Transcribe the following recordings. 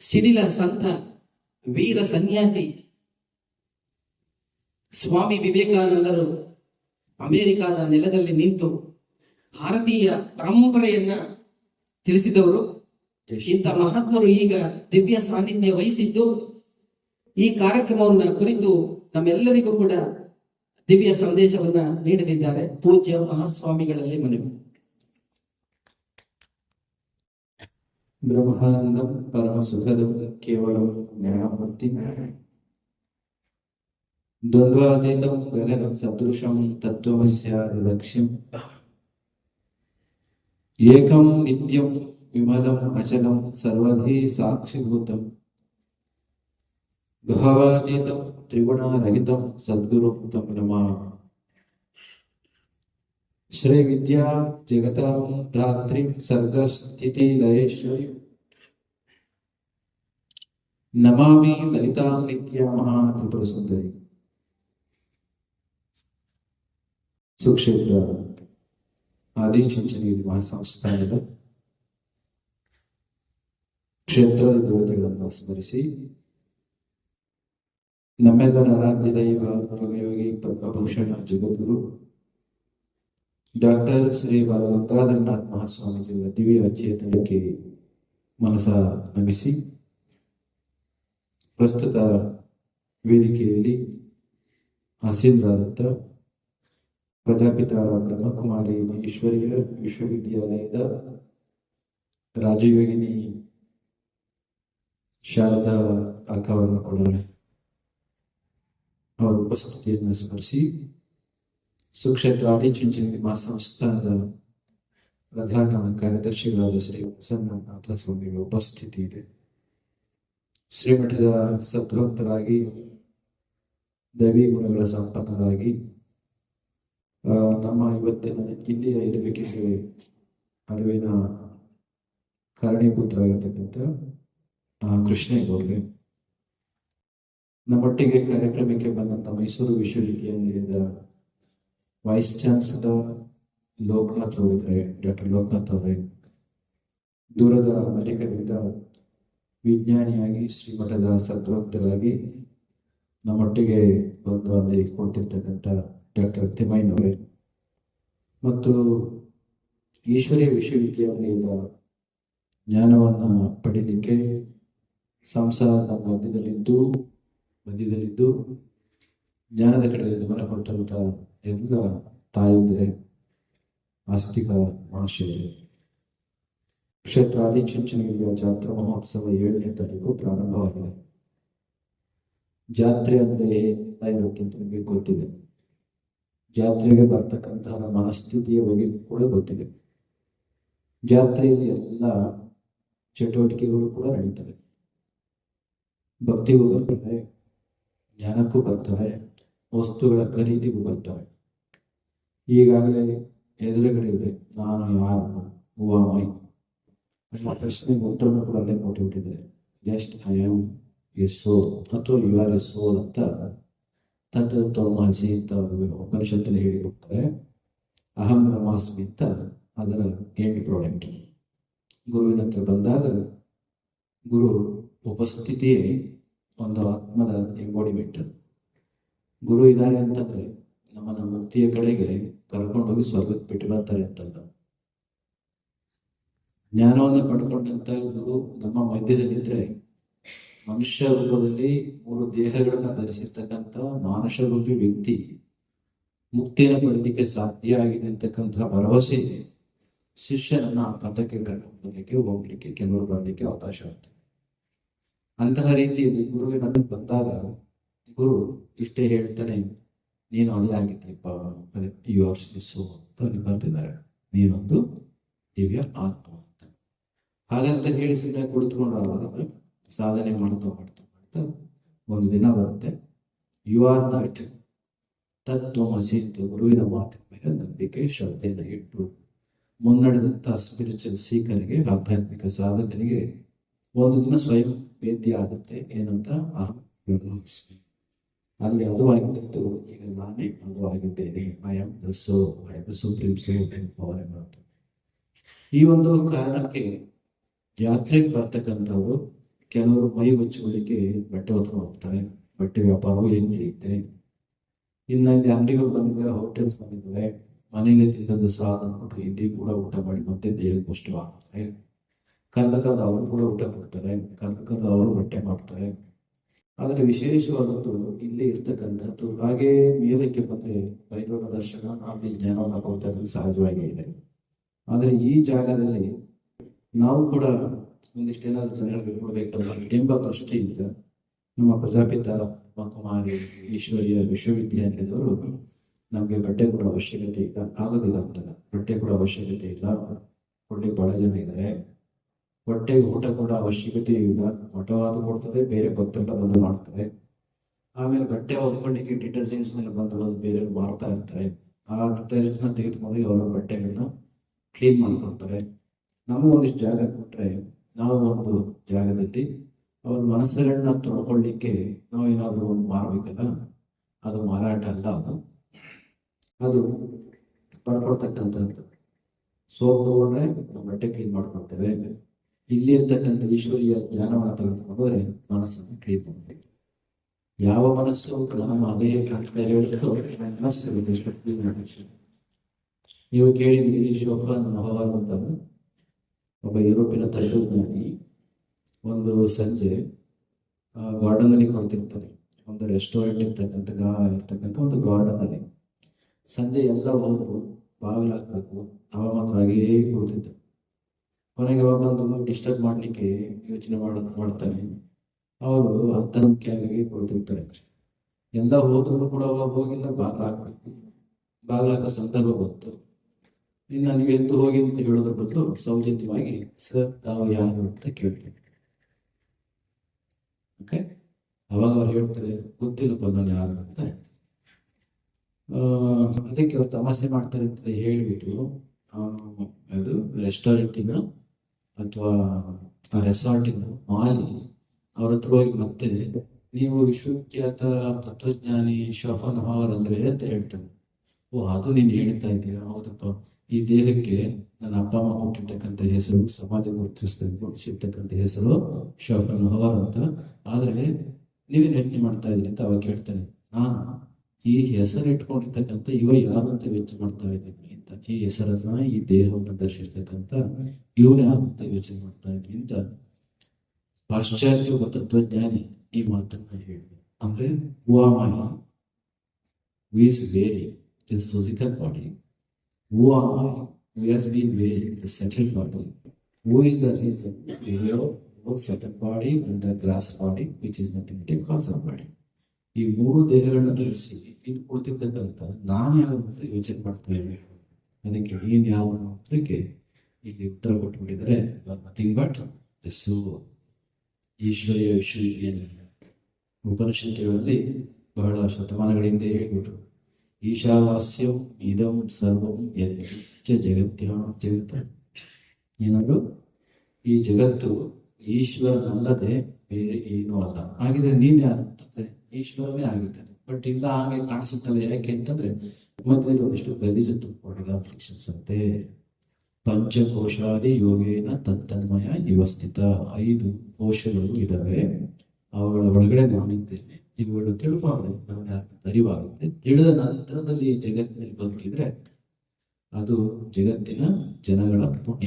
ಸಿಡಿಲ ಸಂತ ವೀರ ಸನ್ಯಾಸಿ ಸ್ವಾಮಿ ವಿವೇಕಾನಂದರು ಅಮೆರಿಕಾದ ನೆಲದಲ್ಲಿ ನಿಂತು ಭಾರತೀಯ ಪರಂಪರೆಯನ್ನ ತಿಳಿಸಿದವರು. ಇಂಥ ಮಹಾತ್ಮರು ಈಗ ದಿವ್ಯ ಸಾನ್ನಿಧ್ಯ ವಹಿಸಿದ್ದು ಈ ಕಾರ್ಯಕ್ರಮವನ್ನ ಕುರಿತು ನಮ್ಮೆಲ್ಲರಿಗೂ ಕೂಡ ದಿವ್ಯ ಸಂದೇಶವನ್ನ ನೀಡಲಿದ್ದಾರೆ. ಪೂಜ್ಯ ಮಹಾಸ್ವಾಮಿಗಳಲ್ಲಿ ಮನವಿ. బ్రహ్మానందం పరమ సుఖదం కేవలం జ్ఞానమూర్తి ద్వంద్వాతీతం గగన సదృశం తత్వమస్య లక్ష్యం ఏకం నిత్యం విమలం అచలం సర్వధీ సాక్షిభూతం భావాతీతం త్రిగుణారహితం సద్గురు తమ నమామి ಶ್ರೀ जगतां ನಮಾಮಿ ಲಲಿತಾಂ ನಿತ್ಯ ಮಹಾ ತ್ರಿಪುರ ಸುಂದರಿ ಸುಕ್ಷೇತ್ರ ಆದಿಚುಂಚನಗಿರಿ ಮಹಾಸಂಸ್ಥಾನದ ಕ್ಷೇತ್ರದ ದೇವತೆಗಳನ್ನು ಸ್ಮರಿಸಿ. ನಮ್ಮೆಲ್ಲರ ಆರಾಧ್ಯ ದೈವ, ಯೋಗಯೋಗಿ, ಪದ್ಮಭೂಷಣ, ಜಗದ್ಗುರು ಡಾಕ್ಟರ್ ಶ್ರೀ ಬಾಲಗಂಗಾಧರನಾಥ್ ಮಹಾಸ್ವಾಮೀಜಿಯವರ ದಿವ್ಯ ಚೇತನಕ್ಕೆ ಮನಸ ನಮಿಸಿ ಪ್ರಸ್ತುತ ವೇದಿಕೆಯಲ್ಲಿ ಆಸೀನರಾದಂಥ ಪ್ರಜಾಪಿತ ಬ್ರಹ್ಮಕುಮಾರಿ ಈಶ್ವರೀಯ ವಿಶ್ವವಿದ್ಯಾಲಯದ ರಾಜಯೋಗಿನಿ ಶಾರದಾ ಅಕ್ಕವರನ್ನು ಕೂಡ ಅವರ ಉಪಸ್ಥಿತಿಯನ್ನು ಸ್ಮರಿಸಿ ಸುಕ್ಷೇತ್ರ ಆದಿಚುಂಚನಗಿರಿ ಮಹಾಸಂಸ್ಥಾನದ ಪ್ರಧಾನ ಕಾರ್ಯದರ್ಶಿಗಳಾದ ಶ್ರೀ ಪ್ರಸನ್ನನಾಥ ಸ್ವಾಮಿಗಳ ಉಪಸ್ಥಿತಿ ಇದೆ. ಶ್ರೀಮಠದ ಸದ್ಭಕ್ತರಾಗಿ ದೈವಿ ಗುಣಗಳ ಸಂಪನ್ನರಾಗಿ ನಮ್ಮ ಇವತ್ತಿನ ಇಲ್ಲಿಯ ಇರಬೇಕಿದ್ರೆ ಅರಿವಿನ ಕಾರಣೀಪುತ್ರ ಆಗಿರ್ತಕ್ಕಂಥ ಕೃಷ್ಣೇಗೌಡ್ರೆ ನಮ್ಮೊಟ್ಟಿಗೆ ಕಾರ್ಯಕ್ರಮಕ್ಕೆ ಬಂದಂಥ ಮೈಸೂರು ವಿಶ್ವವಿದ್ಯಾನಿಲಯದ ವೈಸ್ ಚಾನ್ಸಲರ್ ಲೋಕನಾಥ್ ಅವರಿದ್ದಾರೆ ಡಾಕ್ಟರ್ ಲೋಕನಾಥ್ ಅವರೇ ದೂರದ ಅಮೆರಿಕದಿಂದ ವಿಜ್ಞಾನಿಯಾಗಿ ಶ್ರೀಮಠದ ಸದ್ಭಕ್ತರಾಗಿ ನಮ್ಮೊಟ್ಟಿಗೆ ಬಂದು ಅಲ್ಲಿ ಕೊಡ್ತಿರ್ತಕ್ಕಂಥ ಡಾಕ್ಟರ್ ತಿಮ್ಮಯ್ಯನವರೇ. ಮತ್ತು ಈಶ್ವರೀಯ ವಿಶ್ವವಿದ್ಯಾಲಯದ ಜ್ಞಾನವನ್ನು ಪಡೀಲಿಕ್ಕೆ ಸಂಸಾರದ ಮಧ್ಯದಲ್ಲಿದ್ದು ಮಧ್ಯದಲ್ಲಿದ್ದು ಜ್ಞಾನದ ಕಡೆ ಗಮನ ಕೊಟ್ಟಂತ ಎಲ್ಲ ತಾಯಂದಿರೆ, ಆಸ್ತಿಕ ಮಹಾಶಯರೇ ಕ್ಷೇತ್ರಾದಿ ಚುಂಚನಗಿರಿಯ ಜಾತ್ರಾ ಮಹೋತ್ಸವ ಏಳನೇ ತಾರೀಕು ಪ್ರಾರಂಭವಾಗಿದೆ. ಜಾತ್ರೆ ಅಂದ್ರೆ ಏನಿಲ್ಲ ಅಂತ ನಿಮಗೆ ಗೊತ್ತಿದೆ. ಜಾತ್ರೆಗೆ ಬರ್ತಕ್ಕಂತಹ ಮನಸ್ಥಿತಿಯ ಬಗ್ಗೆ ಕೂಡ ಗೊತ್ತಿದೆ. ಜಾತ್ರೆಯಲ್ಲಿ ಎಲ್ಲ ಚಟುವಟಿಕೆಗಳು ಕೂಡ ನಡೀತವೆ. ಭಕ್ತಿಗೂ ಬರ್ತವೆ ಜ್ಞಾನಕ್ಕೂ ಬರ್ತವೆ ವಸ್ತುಗಳ ಖರೀದಿಗೂ ಬರ್ತಾರೆ. ಈಗಾಗಲೇ ಎದುರುಗಡೆ ಇದೆ. ನಾನು ಯಾರು? ಹೂವ ಮೈ ನಿಮ್ಮ ಪ್ರಶ್ನೆಗೆ ಉತ್ತರವನ್ನು ಕೂಡ ಅಲ್ಲೇ ಕೊಟ್ಟುಬಿಟ್ಟಿದ್ದಾರೆ. Just I am a soul ಅಥವಾ ಯು ಆರ್ ಎ ಸೋ ಅಂತ ತತ್ವ ಮಹರ್ಷಿ ಅಂತ ಉಪನಿಷತ್ತಲ್ಲಿ ಹೇಳಿ ಹೋಗ್ತಾರೆ ಅಹಂ ಬ್ರಹ್ಮಾಸ್ಮಿ ಅಂತ ಅದರ ಎಂಡ್ ಪ್ರಾಡಕ್ಟ್ ಗುರುವಿನ ಹತ್ರ ಬಂದಾಗ ಗುರು ಉಪಸ್ಥಿತಿಯೇ ಒಂದು ಆತ್ಮದ ಎಂಬೋಡಿಮೆಂಟ್ ಅದು ಗುರು ಇದ್ದಾರೆ ಅಂತಂದ್ರೆ ನಮ್ಮ ಮುಕ್ತಿಯ ಕಡೆಗೆ ಕರ್ಕೊಂಡೋಗಿ ಸ್ವರ್ಗಕ್ಕೆ ಬಿಟ್ಟು ಬರ್ತಾರೆ ಅಂತಲ್ಲ ಜ್ಞಾನವನ್ನು ಪಡ್ಕೊಂಡಂತ ಗುರು ನಮ್ಮ ಮಧ್ಯದಲ್ಲಿದ್ರೆ ಮನುಷ್ಯ ರೂಪದಲ್ಲಿ ಮೂರು ದೇಹಗಳನ್ನ ಧರಿಸಿರ್ತಕ್ಕಂಥ ಮಾನುಷ ರೂಪಿ ವ್ಯಕ್ತಿ ಮುಕ್ತಿಯನ್ನು ಪಡಲಿಕ್ಕೆ ಸಾಧ್ಯ ಆಗಿದೆ ಅಂತಕ್ಕಂತಹ ಭರವಸೆ ಶಿಷ್ಯನನ್ನ ಆ ಪಥಕ್ಕೆ ಕರ್ಕೊಂಡು ಹೋಗ್ಲಿಕ್ಕೆ ಕೆಲವರು ಬರಲಿಕ್ಕೆ ಅವಕಾಶ ಆಗ್ತದೆ. ಅಂತಹ ರೀತಿಯಲ್ಲಿ ಗುರುವಿನ ಬಂದಾಗ ಗುರು ಇಷ್ಟೇ ಹೇಳ್ತಾನೆ ನೀನು ಅದೇ ಆಗಿದ್ದೀಪ್ಪ ಅದೇ ಯು ಆರ್ ಸೋ ಅಂತ ಅಲ್ಲಿ ಬರ್ತಿದ್ದಾರೆ ನೀನೊಂದು ದಿವ್ಯ ಆತ್ಮ ಅಂತ. ಹಾಗಂತ ಹೇಳಿ ಸುಮ್ಮನೆ ಅವರು ಸಾಧನೆ ಮಾಡ್ತಾ ಮಾಡ್ತಾ ಮಾಡ್ತಾ ಒಂದು ದಿನ ಬರುತ್ತೆ. You are that. ತತ್ವ ಅಂತ ಗುರುವಿನ ಮಾತಿನ ಮೇಲೆ ನಂಬಿಕೆ ಶ್ರದ್ಧೆಯನ್ನು ಇಟ್ಟು ಮುನ್ನಡೆದಂಥ ಸ್ಪಿರಿಚುವಲ್ ಸೀಕರಿಗೆ ಆಧ್ಯಾತ್ಮಿಕ ಸಾಧಕನಿಗೆ ಒಂದು ದಿನ ಸ್ವಯಂ ವೇದ್ಯ ಆಗುತ್ತೆ. ಏನಂತ? ಬ್ರಹ್ಮಾಸ್ಮಿ ಅಲ್ಲಿ ಅದುವಾಗಿದ್ದು ಈಗ ನಾನೇ ಅದು ಆಗಿದ್ದೇನೆ I am the soul I am the supreme soul power ಬರುತ್ತೆ ಈ ಒಂದು ಕಾರಣಕ್ಕೆ ಜಾತ್ರೆಗೆ ಬರ್ತಕ್ಕಂಥವ್ರು ಕೆಲವರು ಮೈ ಮುಚ್ಚಿಕೊಳ್ಳಿಕ್ಕೆ ಬಟ್ಟೆ ಹೊತ್ಕೊಂಡು ಹೋಗ್ತಾರೆ ಬಟ್ಟೆ ವ್ಯಾಪಾರವೂ ಏನು ನಡೆಯುತ್ತೆ ಇನ್ನು ಇಲ್ಲಿ ಅಂಗಡಿಗಳು ಬಂದಿದ್ದಾವೆ ಹೋಟೆಲ್ಸ್ ಬಂದಿದ್ದಾವೆ ಮನೆಯಲ್ಲಿ ತಿನ್ನೋದು ಸಹ ಅಂದ್ಬಿಟ್ಟು ಇಲ್ಲಿ ಕೂಡ ಊಟ ಮಾಡಿ ಮತ್ತೆ ದೇಹಕ್ಕೆ ಪುಷ್ಟವಾಗ್ತಾರೆ ಕರೆದ ಕರೆದ ಅವರು ಕೂಡ ಊಟ ಕೊಡ್ತಾರೆ ಕರೆದ ಕರೆದ ಅವರು ಬಟ್ಟೆ ಮಾಡ್ತಾರೆ ಆದರೆ ವಿಶೇಷವಾದದ್ದು ಇಲ್ಲಿ ಇರ್ತಕ್ಕಂಥದ್ದು. ಹಾಗೆ ಮೇಲಕ್ಕೆ ಬಂದರೆ ಭೈರವನ ದರ್ಶನ ಅಲ್ಲಿ ಜ್ಞಾನವನ್ನು ಕೊಡ್ತಕ್ಕಂಥ ಸಹಜವಾಗಿ ಇದೆ. ಆದರೆ ಈ ಜಾಗದಲ್ಲಿ ನಾವು ಕೂಡ ಒಂದಿಷ್ಟೇನಾದ್ರೂ ಜನಗಳಿಗೆ ಕೊಡಬೇಕಲ್ಲ ಎಂಬ ದೃಷ್ಟಿಯಿಂದ ನಮ್ಮ ಪ್ರಜಾಪಿತ ಕುಮಾರಿ ಈಶ್ವರಿಯ ವಿಶ್ವವಿದ್ಯಾಲಯದವರು ನಮಗೆ ಬಟ್ಟೆ ಕೊಡೋ ಅವಶ್ಯಕತೆ ಇಲ್ಲ. ಆಗೋದಿಲ್ಲ ಅಂತಲ್ಲ. ಬಟ್ಟೆ ಕೊಡೋ ಅವಶ್ಯಕತೆ ಇಲ್ಲ. ಕೊಡ್ಲಿಕ್ಕೆ ಬಹಳ ಜನ ಇದ್ದಾರೆ. ಹೊಟ್ಟೆಗೆ ಊಟ ಕೊಡೋ ಅವಶ್ಯಕತೆ ಇಲ್ಲ. ಮಠವಾದ ಕೊಡ್ತದೆ, ಬೇರೆ ಭಕ್ತರೆಲ್ಲ ಬಂದು ಮಾಡ್ತಾರೆ. ಆಮೇಲೆ ಬಟ್ಟೆ ಹೊತ್ಕೊಳ್ಳಿಕ್ಕೆ ಡಿಟರ್ಜೆಂಟ್ಸ್ ಮೇಲೆ ಬಂದು ಬೇರೆ ಮಾರ್ತಾ ಇರ್ತಾರೆ. ಆ ಡಿಟರ್ಜೆಂಟ್ನ ತೆಗೆದುಕೊಂಡು ಅವರ ಬಟ್ಟೆಗಳನ್ನ ಕ್ಲೀನ್ ಮಾಡಿಕೊಡ್ತಾರೆ ನಮಗೆ ಒಂದಿಷ್ಟು ಜಾಗ ಕೊಟ್ಟರೆ ನಾವು ಒಂದು ಜಾಗದಲ್ಲಿ ಅವ್ರ ಮನಸ್ಸುಗಳನ್ನ ತೊಳ್ಕೊಳ್ಳಿಕ್ಕೆ ನಾವು ಏನಾದರೂ ಒಂದು ಮಾರಬೇಕಲ್ಲ? ಅದು ಮಾರಾಟ ಅಲ್ಲ ಅದು. ಅದು ಪಡ್ಕೊಳ್ತಕ್ಕಂಥದ್ದು. ಸೋಪ್ ತಗೊಂಡ್ರೆ ಬಟ್ಟೆ ಕ್ಲೀನ್ ಮಾಡ್ಕೊಳ್ತೇವೆ. ಇಲ್ಲಿ ಇರ್ತಕ್ಕಂಥ ಈಶ್ವರಿಯ ಜ್ಞಾನವನ್ನು ತೆಗೆದುಕೊಂಡ್ರೆ ಮನಸ್ಸನ್ನು ಕ್ಲೀನ್ ಯಾವ ಮನಸ್ಸು ನಾನು ಅದೇ ಕಾಲದಲ್ಲಿ ಹೇಳಿದ್ರು ಮನಸ್ಸು ನೀವು ಕೇಳಿದ್ರಿ ಶೋಫಾನ್ ಹವಾರ್ ಅಂತ ಒಬ್ಬ ಯುರೋಪಿನ ತತ್ವಜ್ಞಾನಿ, ಒಂದು ಸಂಜೆ ಗಾರ್ಡನ್ ಅಲ್ಲಿ ಕೊಡ್ತಿರ್ತಾರೆ. ಒಂದು ರೆಸ್ಟೋರೆಂಟ್ ಇರ್ತಕ್ಕಂಥ ಗಾ, ಇರ್ತಕ್ಕಂಥ ಒಂದು ಗಾರ್ಡನ್ ಅಲ್ಲಿ ಸಂಜೆ ಎಲ್ಲ ಹೋದ್ರು, ಬಾಗಿಲು ಹಾಕ್ಬೇಕು ಮಾತ್ರ ಹಾಗೇ ಕೊಡ್ತಿದ್ದ ಕೊನೆಗೆ ಅವಾಗ ಬಂದು ಡಿಸ್ಟರ್ಬ್ ಮಾಡ್ಲಿಕ್ಕೆ ಯೋಚನೆ ಮಾಡ ಮಾಡ್ತಾನೆ ಅವರು ಹತ್ತನಂಬಿಕೆಯಾಗಿ ಕೊಡ್ತಿರ್ತಾರೆ ಎಲ್ಲ ಹೋದ್ರು ಕೂಡ ಹೋಗಿಲ್ಲ, ಬಾಗಿಲು ಬಾಗ್ಲಾಕ ಸಂದರ್ಭ ಬಂತು. ಇನ್ನು ನೀವು ಎದ್ದು ಹೋಗಿ ಅಂತ ಹೇಳೋದ್ರ ಬದಲು ಸೌಜನ್ಯವಾಗಿ, ಸರ್, ತಾವು ಯಾರು? ಅಂತ ಕೇಳ್ತೀನಿ ಓಕೆ ಅವಾಗ ಅವ್ರು ಹೇಳ್ತಾರೆ, ಗೊತ್ತಿಲ್ಲಪ್ಪ, ನಾನು ಯಾರು? ಅಂತ. ಅದಕ್ಕೆ ಅವ್ರು ತಮಾಷೆ ಮಾಡ್ತಾರೆ ಅಂತ ಹೇಳಿಬಿಟ್ಟು ಅದು ರೆಸ್ಟೋರೆಂಟಿನ ಅಥವಾ ಆ ರೆಸಾರ್ಟಿನ ಮಾಲಿ, ಅವ್ರ ಹತ್ರ ಹೋಗಿ ಮತ್ತೆ ನೀವು ವಿಶ್ವವಿಖ್ಯಾತ ತತ್ವಜ್ಞಾನಿ ಶಫನ್ ಹಾವರ್ ಅಂದ್ರೆ ಅಂತ ಹೇಳ್ತಾನೆ ಓ, ಅದು ನೀನು ಹೇಳ್ತಾ ಇದೀಯ? ಹೌದಪ್ಪ. ಈ ದೇಹಕ್ಕೆ ನನ್ನ ಅಪ್ಪ ಅಮ್ಮ ಕೊಟ್ಟಿರ್ತಕ್ಕಂಥ ಹೆಸರು, ಸಮಾಜ ಗುರುತಿಸ್ತಕ್ಕಂಥ ಹೆಸರು ಶಫನ್ ಹವರ್ ಅಂತ. ಆದ್ರೆ ನೀವೇನು ಯೋಚನೆ ಮಾಡ್ತಾ ಇದ್ರಿ ಅಂತ ಅವಾಗ ಕೇಳ್ತಾನೆ. ನಾನು ಈ ಹೆಸರು ಇಟ್ಕೊಂಡಿರ್ತಕ್ಕಂಥ ಇವ ಯಾರು ಅಂತ ಯೋಚನೆ ಮಾಡ್ತಾ ಇದ್ದೀನಿ ಅಂತ ಈ ಹೆಸರನ್ನ ಈ ದೇಹವನ್ನು ಧರಿಸಿರ್ತಕ್ಕಂಥ ಇವನು ಯಾರು ಅಂತ ಯೋಚನೆ ಮಾಡ್ತಾ ಇದ್ದೀನಿ ಅಂತ ಪಾಶ್ಚಾತ್ಯ ಒಬ್ಬ ತತ್ವಜ್ಞಾನಿ ಈ ಮಾತನ್ನ ಹೇಳಿದೆ ಅಂದ್ರೆ ಹೂವಾಮಯ who is wearing this physical body, who am I, who has been wearing the settled body, who is the reason we wear both settled body and the grass body, which is nothing but a causal body. ಈ ಮೂರು ದೇಹಗಳನ್ನ ಧರಿಸಿ ಇಲ್ಲಿ ಕೂತಿರ್ತಕ್ಕಂಥ ನಾನು ಯಾವ ಯೋಚನೆ ಮಾಡ್ತಾ ಇದ್ದೀನಿ ಅದಕ್ಕೆ ನೀನು ಯಾವ ಉತ್ತರಕ್ಕೆ ಇಲ್ಲಿ ಉತ್ತರ ಕೊಟ್ಬಿಟ್ಟಿದ್ದಾರೆ ನಥಿಂಗ್ ಬಟ್ ದಿಸ್ಸು ಈಶ್ವರ್ಯ ವಿಶ್ವವಿದ್ಯಾಲಯ. ಉಪನಿಷತ್ತುಗಳಲ್ಲಿ ಬಹಳ ಶತಮಾನಗಳಿಂದ ಹೇಳ್ಬಿಟ್ರು. ಈಶಾವಾಸ್ಯಂ ಇದಂ ಸರ್ವಂ ಯಚ್ಚ ಜಗತ್ಯ ಜಗತ್ತ ಏನಾದ್ರು? ಈ ಜಗತ್ತು ಈಶ್ವರನಲ್ಲದೆ ಬೇರೆ ಏನೂ ಅಲ್ಲ. ಹಾಗಿದ್ರೆ ನೀನು ಯಾರು ಅಂತಂದ್ರೆ, ಈಶ್ವರನೇ ಆಗಿದ್ದಾನೆ. ಬಟ್ ಇಲ್ಲ, ಹಾಗೆ ಕಾಣಿಸುತ್ತಲ್ಲ. ಯಾಕೆ ಅಂತಂದ್ರೆ ಮತ್ತೆ ಒಂದಿಷ್ಟು ಗಲೀಜು ತುಂಬಿಕೊಂಡಿಲ್ಲ ಅಫ್ಲಿಕ್ಷನ್ಸ್ ಅಂತೆ. ಪಂಚಕೋಶಾದಿ ಯೋಗೇನ ತತ್ತನ್ಮಯ ವ್ಯವಸ್ಥಿತ ಐದು ಕೋಶಗಳು ಇದಾವೆ. ಅವುಗಳ ಒಳಗಡೆ ನಾನಿದ್ದೇನೆ ಇವುಗಳು ತಿಳ್ಕೊಂಡ್ರೆ ನಾನು ಯಾರು ಅರಿವಾಗುತ್ತೆ ತಿಳಿದ ನಂತರದಲ್ಲಿ ಜಗತ್ತಿನಲ್ಲಿ ಬದುಕಿದ್ರೆ, ಅದು ಜಗತ್ತಿನ ಜನಗಳ ಪುಣ್ಯ.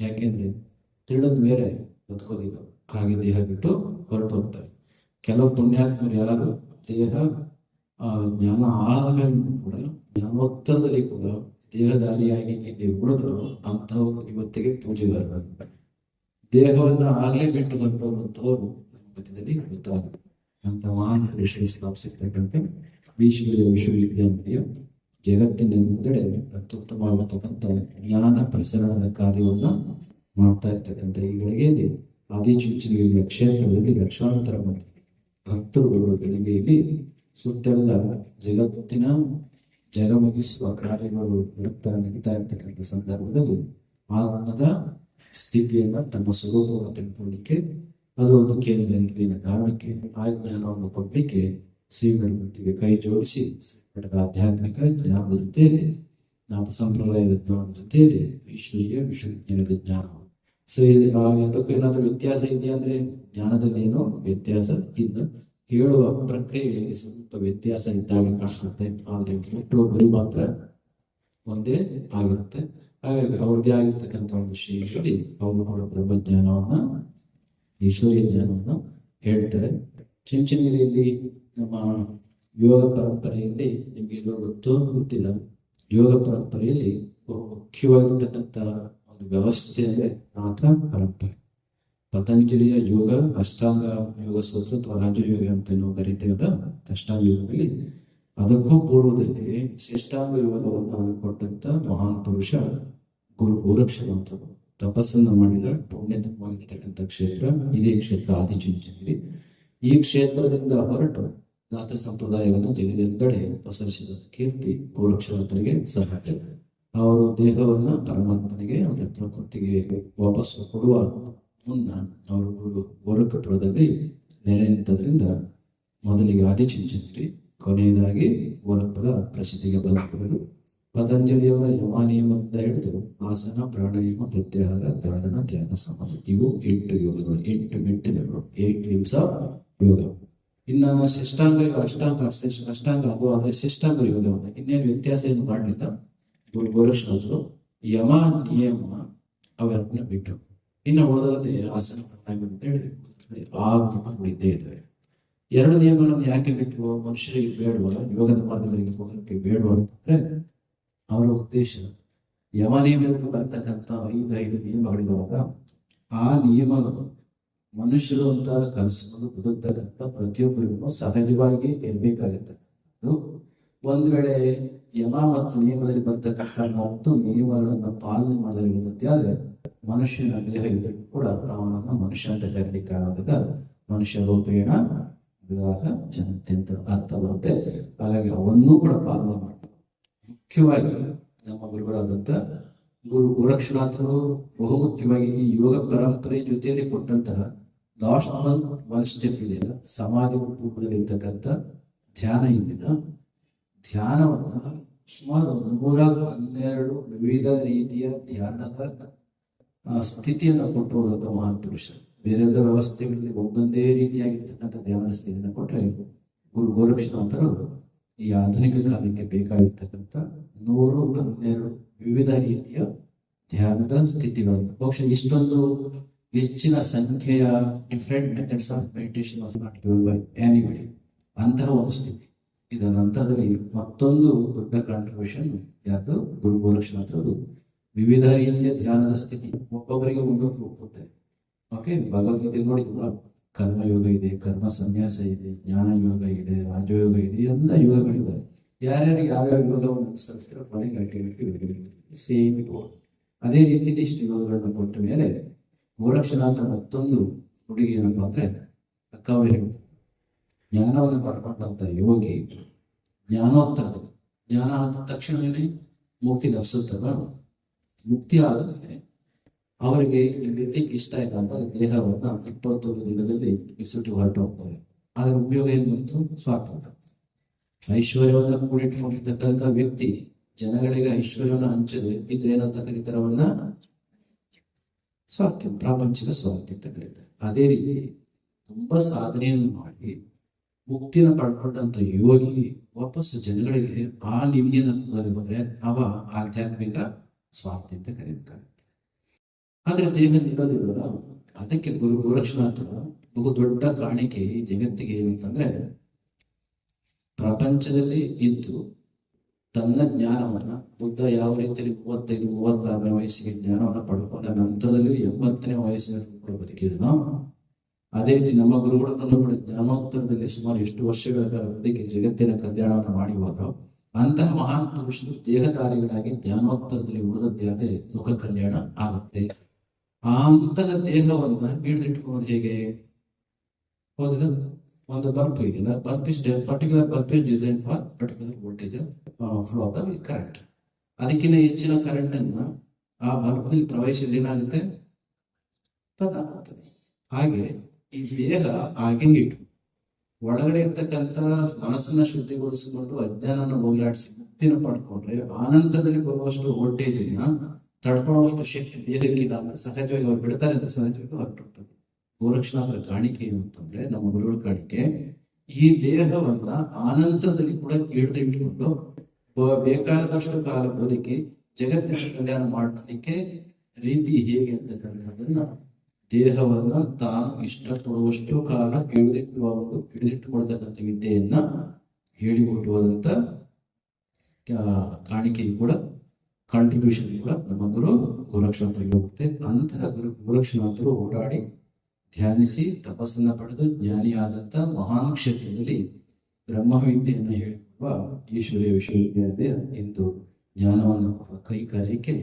ಯಾಕೆಂದ್ರೆ ತಿಳಿದ ಮೇಲೆ ಬದುಕೋದಿಲ್ಲ. ಹಾಗೆ ದೇಹ ಬಿಟ್ಟು ಹೊರಟು ಹೋಗ್ತಾರೆ ಕೆಲವು ಪುಣ್ಯಾತ್ಮರು ಯಾರು? ದೇಹ ಜ್ಞಾನ ಆದಮೇಲೂ ಕೂಡ ಜ್ಞಾನೋತ್ತರದಲ್ಲಿ ಕೂಡ ದೇಹದಾರಿಯಾಗಿ ಇಲ್ಲಿ ಉಳಿದ್ರು ಅಂತವರು ಇವತ್ತಿಗೆ ಪೂಜೆಗಾರರು. ದೇಹವನ್ನ ಆಗ್ಲೇ ಬಿಟ್ಟು ಬಂದವರು ಮಧ್ಯದಲ್ಲಿ ಗೊತ್ತಾಗುತ್ತೆ ಅಂತ ಮಹಾನ್ ಪುರುಷರು ಸ್ಥಾಪಿಸಿರ್ತಕ್ಕಂಥ ವಿಶ್ವದ ವಿಶ್ವವಿದ್ಯಾನಿಲಯ ಜಗತ್ತಿನೆಂದೆಡೆ ಅತ್ಯುತ್ತಮವಾಗಿರ್ತಕ್ಕಂಥ ಜ್ಞಾನ ಪ್ರಸರಣದ ಕಾರ್ಯವನ್ನ ಮಾಡ್ತಾ ಇರ್ತಕ್ಕಂಥ ಈ ಗಳಿಗೆಯಲ್ಲಿ, ಆದಿಚುಂಚನಗಿರಿಯ ಕ್ಷೇತ್ರದಲ್ಲಿ ಲಕ್ಷಾಂತರ ಮಂದಿ ಭಕ್ತರುಗಳು ಗಳಿಗೆಯಲ್ಲಿ ಸುತ್ತೆಲ್ಲ ಜಗತ್ತಿನ ಜಗಮಗಿಸುವ ಕಾರ್ಯಗಳು ನಡುತ್ತಾ ನಡೀತಾ ಇರ್ತಕ್ಕಂಥ ಸಂದರ್ಭದಲ್ಲಿ ಆನಂದದ ಸ್ಥಿತಿಯನ್ನ ತಮ್ಮ ಸ್ವರೂಪವನ್ನು ತಿಳ್ಕೊಳ್ಳಿಕ್ಕೆ ಅದು ಒಂದು ಕೇಂದ್ರ ಇಂದ್ರಿಯ ಕಾರಣಕ್ಕೆ ಆ ಜ್ಞಾನವನ್ನು ಕೊಡ್ಲಿಕ್ಕೆ ಶ್ರೀಗಳೊಂದಿಗೆ ಕೈ ಜೋಡಿಸಿ ಪಡೆದ ಆಧ್ಯಾತ್ಮಿಕ ಜ್ಞಾನದ ಜೊತೆಯಲ್ಲಿ ನಾಥ ಸಂಪ್ರದಾಯದ ಜ್ಞಾನದ ಜೊತೆಯಲ್ಲಿ ಈಶ್ವರೀಯ ವಿಶ್ವವಿಜ್ಞಾನದ ಜ್ಞಾನ ಸೊ ಇದಕ್ಕೂ ಏನಾದ್ರೂ ವ್ಯತ್ಯಾಸ ಇದೆಯಾ ಅಂದ್ರೆ ಜ್ಞಾನದಲ್ಲಿ ಏನೋ ವ್ಯತ್ಯಾಸ ಇಲ್ಲ. ಹೇಳುವ ಪ್ರಕ್ರಿಯೆಯಲ್ಲಿ ಸ್ವಲ್ಪ ವ್ಯತ್ಯಾಸ ಇದ್ದಾಗ ಕಾಣಿಸುತ್ತೆ. ಆದರೆ ಹುಟ್ಟುವ ಗುರಿ ಮಾತ್ರ ಒಂದೇ ಆಗಿರುತ್ತೆ. ಹಾಗಾಗಿ ಅವ್ರದ್ದೇ ಆಗಿರ್ತಕ್ಕಂಥ ಒಂದು ಶೈಲಿಯಲ್ಲಿ ಅವರು ಕೂಡ ಬ್ರಹ್ಮಜ್ಞಾನವನ್ನ, ಈಶ್ವರೀಯ ಜ್ಞಾನವನ್ನು ಹೇಳ್ತಾರೆ. ಚುಂಚನಗಿರಿಯಲ್ಲಿ ನಮ್ಮ ಯೋಗ ಪರಂಪರೆಯಲ್ಲಿ ನಿಮಗೆ ಎಲ್ಲೋ ಗೊತ್ತೋ ಗೊತ್ತಿಲ್ಲ. ಯೋಗ ಪರಂಪರೆಯಲ್ಲಿ ಬಹು ಮುಖ್ಯವಾಗಿರ್ತಕ್ಕಂಥ ಒಂದು ವ್ಯವಸ್ಥೆ ಅಂದ್ರೆ ನಾಥ ಪರಂಪರೆ. ಪತಂಜಲಿಯ ಯೋಗ, ಅಷ್ಟಾಂಗ ಯೋಗ ಸೂತ್ರ ಅಥವಾ ರಾಜಯೋಗ ಅಂತ ನಾವು ಅದ. ಅಷ್ಟಾಂಗ ಯೋಗದಲ್ಲಿ ಅದಕ್ಕೂ ಪೂರ್ವದಲ್ಲಿ ಶ್ರೇಷ್ಠಾಂಗ ಯೋಗವನ್ನು ಕೊಟ್ಟಂತ ಮಹಾನ್ ಪುರುಷ ಗುರು ಗೋರಕ್ಷನಾಥರು. ತಪಸ್ಸನ್ನು ಮಾಡಿದ ಪುಣ್ಯತಮವಾಗಿರ್ತಕ್ಕಂಥ ಕ್ಷೇತ್ರ, ಇದೇ ಕ್ಷೇತ್ರ ಆದಿಚುಂಚನಗಿರಿ. ಈ ಕ್ಷೇತ್ರದಿಂದ ಹೊರಟು ನಾಥ ಸಂಪ್ರದಾಯವನ್ನು ಜಗದೆಲ್ಲೆಡೆ ಪಸರಿಸಿದ ಕೀರ್ತಿ ಗೋರಕ್ಷನಾಥನಿಗೆ ಸಹಾಯ. ಅವರು ದೇಹವನ್ನ ಪರಮಾತ್ಮನಿಗೆ ಅಂದ್ರೆ ಪ್ರಕೃತಿಗೆ ವಾಪಸ್ಸು ಕೊಡುವ ಮುನ್ನ ಅವರು ಗುರು ಗೋರಖಪುರದಲ್ಲಿ ನೆಲೆ ನಿಂತದ್ರಿಂದ ಮೊದಲಿಗೆ ಆದಿಚುಂಚನಗಿರಿ, ಕೊನೆಯದಾಗಿ ಗೋರಖಪುರ ಪ್ರಸಿದ್ಧಿಗೆ ಬಂದರು ಪತಂಜಲಿಯವರ ಯಮ ನಿಯಮದಿಂದ ಹಿಡಿದು ಆಸನ, ಪ್ರಾಣಾಯಾಮ, ಪ್ರತ್ಯಾಹಾರ ಧಾರಣ ಧ್ಯಾನ ಸಮಾಧಿ ಇವು ಎಂಟು ಯೋಗಗಳು, ಎಂಟು ಮೆಟ್ಟಿಲುಗಳು, ಏಟ್ ದಿವಸ ಯೋಗ. ಇನ್ನ ಶಿಷ್ಟಾಂಗ ಅಷ್ಟಾಂಗ ಅಷ್ಟಾಂಗ, ಅದು ಆದರೆ ಶಿಷ್ಟಾಂಗ ಯೋಗವನ್ನು ಇನ್ನೇನು ವ್ಯತ್ಯಾಸ ಏನು ಮಾಡಲಿಲ್ಲ. ಗುರು ಗೋರಕ್ಷನಾಥರು ಯಮ, ನಿಯಮ ಅವೆರಡನ್ನ ಬಿಟ್ಟು. ಇನ್ನು ಉಳಿದಂತೆ ಆಸನ ಪ್ರಾಣಾಯಾಮ ಅಂತ ಹೇಳಿದೆ. ಆ ಉಳಿದೇ ಇದೆ ಎರಡು ನಿಯಮಗಳನ್ನು ಯಾಕೆ ಬಿಟ್ಟು ಮನುಷ್ಯರಿಗೆ ಬೇಡವಲ್ಲ ಯೋಗದ ಮಾರ್ಗದಲ್ಲಿ ಹೋಗೋದಕ್ಕೆ ಬೇಡವ ಅಂತಂದ್ರೆ ಅವರ ಉದ್ದೇಶ ಯಮ ನಿಯಮದಲ್ಲಿ ಬರ್ತಕ್ಕಂಥ ಐದು ಐದು ನಿಯಮಗಳಿರುವಾಗ ಆ ನಿಯಮಗಳು ಮನುಷ್ಯರು ಅಂತ ಕನಸನ್ನು ಬದುಕ್ತಕ್ಕಂಥ ಪ್ರತಿಯೊಬ್ಬರಿಗೂ ಸಹಜವಾಗಿ ಇರಬೇಕಾಗುತ್ತೆ ಒಂದು ವೇಳೆ ಯಮ ಮತ್ತು ನಿಯಮದಲ್ಲಿ ಬರ್ತಕ್ಕಂಥ ಹತ್ತು ನಿಯಮಗಳನ್ನ ಪಾಲನೆ ಮಾಡಲಿರುತ್ತದೆ ಆದ್ರೆ ಮನುಷ್ಯನ ದೇಹ ಇದ್ದರೂ ಕೂಡ ಅವನನ್ನ ಮನುಷ್ಯ ಅಂತ ಕರೀಲಿಕ್ಕೆ ಆಗೋದಿಲ್ಲ. ಮನುಷ್ಯ ರೂಪೇಣ ವಿವಾಹ ಜನತೆ ಅಂತ ಅರ್ಥ ಬರುತ್ತೆ. ಹಾಗಾಗಿ ಅವನ್ನೂ ಕೂಡ ಪಾಲನೆ ಮಾಡಬೇಕು ಮುಖ್ಯವಾಗಿ ನಮ್ಮ ಗುರುಗಳಾದಂತ ಗುರು ಗುರಕ್ಷನಾಥರು ಬಹು ಮುಖ್ಯವಾಗಿ ಈ ಯೋಗ ಪರಂಪರೆ ಜೊತೆಯಲ್ಲಿ ಕೊಟ್ಟಂತಹ ಲಾಸ್ಟ್ ಒನ್ ಒನ್ ಸ್ಟೆಪ್ ಇದೆ. ಸಮಾಧಿ ರೂಪದಲ್ಲಿ ಇರ್ತಕ್ಕಂಥ ಧ್ಯಾನ ಇದೆಯಲ್ಲ ಧ್ಯಾನವನ್ನ ಸುಮಾರು ನೂರ ಹನ್ನೆರಡು ವಿವಿಧ ರೀತಿಯ ಧ್ಯಾನದ ಸ್ಥಿತಿಯನ್ನು ಕೊಟ್ಟಿರುವಂತ ಮಹಾನ್ ಬೇರೆ ಎಲ್ಲ ವ್ಯವಸ್ಥೆಗಳಲ್ಲಿ ಒಂದೊಂದೇ ರೀತಿಯಾಗಿರ್ತಕ್ಕಂಥ ಧ್ಯಾನ ಸ್ಥಿತಿಯನ್ನು ಕೊಟ್ಟರೆ ಗುರು ಗೋರಕ್ಷನಾಥರು ಈ ಆಧುನಿಕ ಕಾಲಕ್ಕೆ ಬೇಕಾಗಿರ್ತಕ್ಕಂಥ ನೂರು, ಹನ್ನೆರಡು ವಿವಿಧ ರೀತಿಯ ಧ್ಯಾನದ ಸ್ಥಿತಿಗಳನ್ನು. ಬಹುಶಃ ಇಷ್ಟೊಂದು ಹೆಚ್ಚಿನ ಸಂಖ್ಯೆಯ different methods of meditation anybody ಅಂತಹ ಒಂದು ಸ್ಥಿತಿ. ಇದರ ನಂತರದಲ್ಲಿ ಮತ್ತೊಂದು ದೊಡ್ಡ ಕಾಂಟ್ರಿಬ್ಯೂಷನ್ ಯಾವುದು ಗುರು ಗೋರಕ್ಷನಾಥರದು ವಿವಿಧ ರೀತಿಯ ಧ್ಯಾನದ ಸ್ಥಿತಿ ಒಬ್ಬೊಬ್ಬರಿಗೆ ಒಂದೊಂದು ಒಪ್ಪುತ್ತೆ. ಓಕೆ ಭಗವದ್ಗೀತೆ ನೋಡಿದ್ವಾ ಕರ್ಮಯೋಗ ಇದೆ, ಕರ್ಮ ಸನ್ಯಾಸ ಇದೆ ಜ್ಞಾನ ಯೋಗ ಇದೆ, ರಾಜಯೋಗ ಇದೆ, ಎಲ್ಲ ಯೋಗಗಳಿದಾವೆ. ಯಾರ್ಯಾರಿಗೆ ಯಾವ್ಯಾವ ಯೋಗವನ್ನು ಅನುಸರಿಸ್ತಾರೆ ಕೊನೆಗೆ ಸೇಮ್ ಅದೇ ರೀತಿ ಇಷ್ಟು ಯೋಗಗಳನ್ನ ಕೊಟ್ಟ ಮೇಲೆ ಗೋರಕ್ಷನಾಥ ಮತ್ತೊಂದು ಹುಡುಗಿ ಏನಪ್ಪ ಅಂದ್ರೆ ಅಕ್ಕ ಅವರು ಹೇಳ್ತಾರೆ. ಜ್ಞಾನವನ್ನು ಪಡ್ಕೊಂಡಂತ ಯೋಗಿ ಜ್ಞಾನೋತ್ತರದಲ್ಲಿ. ಜ್ಞಾನ ಆದ ತಕ್ಷಣವೇ ಮುಕ್ತಿ ಲಭಿಸುತ್ತಲ್ಲ ಮುಕ್ತಿ ಆದಮೇಲೆ ಅವರಿಗೆ ಇಲ್ಲಿರ್ಲಿಕ್ಕೆ ಇಷ್ಟ ಇಲ್ಲ ಅಂತ ದೇಹವನ್ನ ಇಪ್ಪತ್ತೊಂದು ದಿನದಲ್ಲಿ ಬಿಸುಟಿ ಹೊರಟು ಹೋಗ್ತಾರೆ. ಅದರ ಉಪಯೋಗ ಏನು ಬಂತು? ಸ್ವಾತಂತ್ರ್ಯ. ಐಶ್ವರ್ಯವನ್ನ ಕೂಡಿಟ್ಕೊಂಡಿರ್ತಕ್ಕಂಥ ವ್ಯಕ್ತಿ ಜನಗಳಿಗೆ ಐಶ್ವರ್ಯವನ್ನು ಹಂಚದೆ ಇದ್ರೆ ಏನಂತ ಕರೀತಾರೆ ಅವನ್ನ ಪ್ರಾಪಂಚಿಕ ಸ್ವಾರ್ಥ ಅಂತ ಕರೀತಾರೆ. ಅದೇ ರೀತಿ ತುಂಬಾ ಸಾಧನೆಯನ್ನು ಮಾಡಿ ಮುಕ್ತಿನ ಪಡ್ಕೊಂಡಂತ ಯೋಗಿ ವಾಪಸ್ಸು ಜನಗಳಿಗೆ ಆ ನಿಧಿಯನ್ನು ಹೋದ್ರೆ ಅವ ಆಧ್ಯಾತ್ಮಿಕ ಸ್ವಾರ್ಥ ಅಂತ ಕರೀಬೇಕಾಗುತ್ತೆ. ಆದ್ರೆ ದೇಹ ನಿಲ್ಲೋದಿಲ್ಲ ಅದಕ್ಕೆ ಗುರು ಗೋರಕ್ಷನಾಥ ಬಹು ದೊಡ್ಡ ಕಾಣಿಕೆ ಜಗತ್ತಿಗೆ ಏನು ಅಂತಂದ್ರೆ, ಪ್ರಪಂಚದಲ್ಲಿ ಇದ್ದು ತನ್ನ ಜ್ಞಾನವನ್ನ ಬುದ್ಧ ಯಾವ ರೀತಿಯಲ್ಲಿ ಮೂವತ್ತೈದು, ಮೂವತ್ತಾರನೇ ವಯಸ್ಸಿಗೆ ಜ್ಞಾನವನ್ನ ಪಡ್ಕೊಂಡ ನಂತರದಲ್ಲಿ ಎಂಬತ್ತನೇ ವಯಸ್ಸಿನಲ್ಲಿ ಕೂಡ ಬದುಕಿದನೋ, ಅದೇ ರೀತಿ ನಮ್ಮ ಗುರುಗಳನ್ನು ಕೂಡ ಜ್ಞಾನೋತ್ತರದಲ್ಲಿ ಸುಮಾರು ಎಷ್ಟು ವರ್ಷಗಳ ಬದುಕಿ ಜಗತ್ತಿನ ಕಲ್ಯಾಣವನ್ನು ಮಾಡಿ ಹೋದ್ರು. ಅಂತಹ ಮಹಾನ್ ಪುರುಷರು ದೇಹಧಾರಿಗಳಾಗಿ ಜ್ಞಾನೋತ್ತರದಲ್ಲಿ ಉಳಿದದ್ದೇ ಲೋಕ ಕಲ್ಯಾಣ ಆಗುತ್ತೆ. ಆ ಅಂತಹ ದೇಹವನ್ನ ಹಿಡಿದಿಟ್ಕೊಳ್ಳೋದು ಹೇಗೆ? ಹೋದ ಒಂದು ಬಲ್ಪ್ ಇದೆಯಲ್ಲ bulb is particular bulb is design for particular voltage flow of current ಅದಕ್ಕಿಂತ ಹೆಚ್ಚಿನ ಕರೆಂಟ್ ಅನ್ನ ಆ ಬಲ್ಪ್ನಲ್ಲಿ ಪ್ರವೇಶಿಸಿದ್ರೆ ಏನಾಗುತ್ತೆ? ಬದಲಾಗುತ್ತದೆ ಹಾಗೆ ಈ ದೇಹ ಹಾಗೆ ಇಟ್ಟು ಒಳಗಡೆ ಇರ್ತಕ್ಕಂಥ ಮನಸ್ಸನ್ನ ಶುದ್ಧಿಗೊಳಿಸಿಕೊಂಡು ಅಜ್ಞಾನನ ಹೋಗಲಾಡಿಸಿ ಮುಕ್ತಿನ ಪಡ್ಕೊಂಡ್ರೆ ಆನಂತದಲ್ಲಿ ಬರುವಷ್ಟು ವೋಲ್ಟೇಜ್ ತಡ್ಕೊಳ್ಳುವಷ್ಟು ಶಕ್ತಿ ದೇಹಕ್ಕಿಲ್ಲ ಅಂತ ಸಹಜವಾಗಿ ಅವ್ರು ಬಿಡ್ತಾರೆ ಅಂತ ಸಹಜವಾಗಿ ಹೊರಟೋಗ್ತದೆ ಗೋರಕ್ಷನಾಥರ ಕಾಣಿಕೆ ಏನು ಅಂತಂದ್ರೆ ನಮ್ಮ ಗುರುಗಳ ಕಾಣಿಕೆ, ಈ ದೇಹವನ್ನ ಆನಂತರದಲ್ಲಿ ಕೂಡ ಹಿಡಿದು ಇಟ್ಕೊಂಡು ಬೇಕಾದಷ್ಟು ಕಾಲ ಬದುಕಿ ಜಗತ್ತಿನ ಕಲ್ಯಾಣ ಮಾಡಲಿಕ್ಕೆ ರೀತಿ ಹೇಗೆ ಅಂತಕ್ಕಂಥದ್ದನ್ನ ದೇಹವನ್ನ ತಾನು ಇಷ್ಟಪಡುವಷ್ಟು ಕಾಲ ಹಿಡಿದಿಟ್ಟುವ ಒಂದು, ಹಿಡಿದಿಟ್ಟುಕೊಳ್ತಕ್ಕಂಥ ವಿದ್ಯೆಯನ್ನ ಹೇಳಿಕೊಟ್ಟುವಂತ ಕಾಣಿಕೆಯು ಕೂಡ ಕಾಂಟ್ರಿಬ್ಯೂಷನ್ ಕೂಡ ನಮ್ಮ ಗುರು ಗೋರಕ್ಷನಾಥರಿಗೆ ಹೋಗುತ್ತೆ. ಅಂತಹ ಗುರು ಗೋರಕ್ಷನಾಥರು ಓಡಾಡಿ ಧ್ಯಾನಿಸಿ ತಪಸ್ಸನ್ನ ಪಡೆದು ಜ್ಞಾನಿಯಾದಂಥ ಮಹಾನ್ ಕ್ಷೇತ್ರದಲ್ಲಿ ಬ್ರಹ್ಮವಿದ್ಯೆಯನ್ನು ಹೇಳಿರುವ ಈಶ್ವರೀಯ ವಿಶ್ವವಿದ್ಯಾಲಯ ಇಂದು ಜ್ಞಾನವನ್ನು ಕೈಕಾರ್ಯಕ್ಕೆ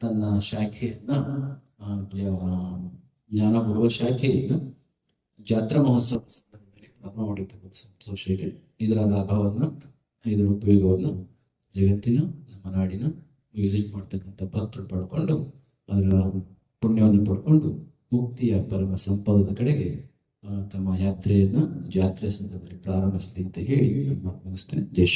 ತನ್ನ ಶಾಖೆಯನ್ನ ಜ್ಞಾನ ಬರುವ ಶಾಖೆಯಿಂದ ಜಾತ್ರಾ ಮಹೋತ್ಸವ ಸಂದರ್ಭದಲ್ಲಿ ಪ್ರಾರಂಭ ಮಾಡಿರ್ತಕ್ಕಂಥ ಸಂತೋಷ ಇದೆ. ಇದರ ಲಾಭವನ್ನು ಇದರ ಉಪಯೋಗವನ್ನು ಜಗತ್ತಿನ, ನಮ್ಮ ನಾಡಿನ ವಿಸಿಟ್ ಮಾಡ್ತಕ್ಕಂಥ ಭಕ್ತರು ಪಡ್ಕೊಂಡು, ಅದರ ಪುಣ್ಯವನ್ನು ಪಡ್ಕೊಂಡು ಮುಕ್ತಿಯ ಪರಮ ಸಂಪದದ ಕಡೆಗೆ ತಮ್ಮ ಯಾತ್ರೆಯನ್ನು ಜಾತ್ರೆ ಸಂದರ್ಭದಲ್ಲಿ ಪ್ರಾರಂಭಿಸಲಿ ಅಂತ ಹೇಳಿ ನಮ್ಮ ಮನಸ್ಸಿನ ಜೈ